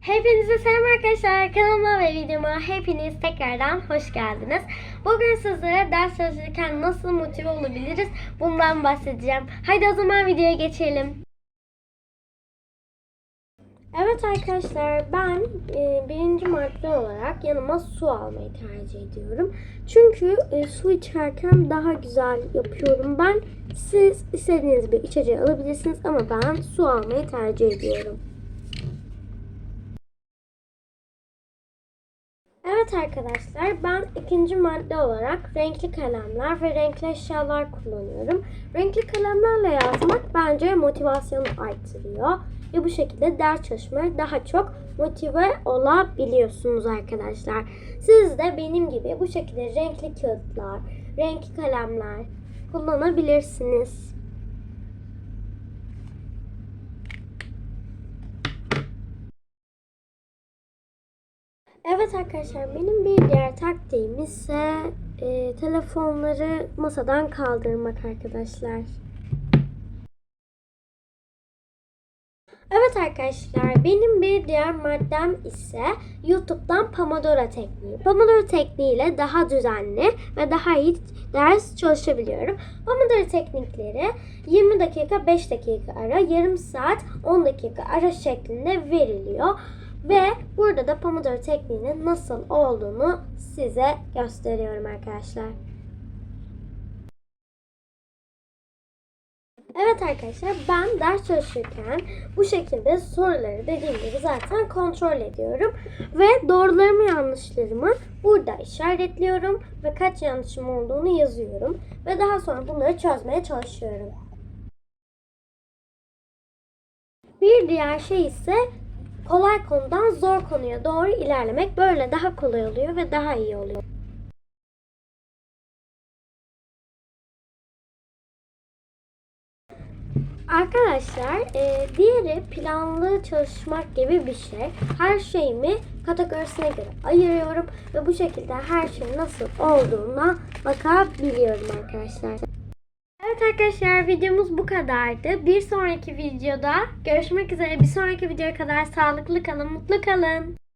Hepinize selam arkadaşlar. Kanalıma ve videoma hepiniz tekrardan hoş geldiniz. Bugün sizlere ders çalışırken nasıl motive olabiliriz bundan bahsedeceğim. Haydi o zaman videoya geçelim. Evet arkadaşlar ben e, birinci madde olarak yanıma su almayı tercih ediyorum. Çünkü e, su içerken daha güzel yapıyorum ben. Siz istediğiniz bir içeceği alabilirsiniz ama ben su almayı tercih ediyorum. Evet arkadaşlar ben ikinci madde olarak renkli kalemler ve renkli eşyalar kullanıyorum. Renkli kalemlerle yazmak bence motivasyonu artırıyor. Ve bu şekilde ders çalışmaya daha çok motive olabiliyorsunuz arkadaşlar. Siz de benim gibi bu şekilde renkli kağıtlar, renkli kalemler kullanabilirsiniz. Evet arkadaşlar benim bir diğer taktiğim ise e, telefonları masadan kaldırmak arkadaşlar. Evet arkadaşlar benim bir diğer maddem ise YouTube'dan Pomodoro tekniği. Pomodoro tekniğiyle daha düzenli ve daha iyi ders çalışabiliyorum. Pomodoro teknikleri 20 dakika 5 dakika ara, yarım saat 10 dakika ara şeklinde veriliyor. Ve burada da Pomodoro tekniğinin nasıl olduğunu size gösteriyorum arkadaşlar. Evet arkadaşlar ben ders çalışırken bu şekilde soruları dediğim gibi zaten kontrol ediyorum. Ve doğrularımı yanlışlarımı burada işaretliyorum ve kaç yanlışım olduğunu yazıyorum. Ve daha sonra bunları çözmeye çalışıyorum. Bir diğer şey ise kolay konudan zor konuya doğru ilerlemek böyle daha kolay oluyor ve daha iyi oluyor. Arkadaşlar e, diğeri planlı çalışmak gibi bir şey. Her şeyimi kategorisine göre ayırıyorum ve bu şekilde her şeyin nasıl olduğuna bakabiliyorum arkadaşlar. Evet arkadaşlar videomuz bu kadardı. Bir sonraki videoda görüşmek üzere. Bir sonraki videoya kadar sağlıklı kalın, mutlu kalın.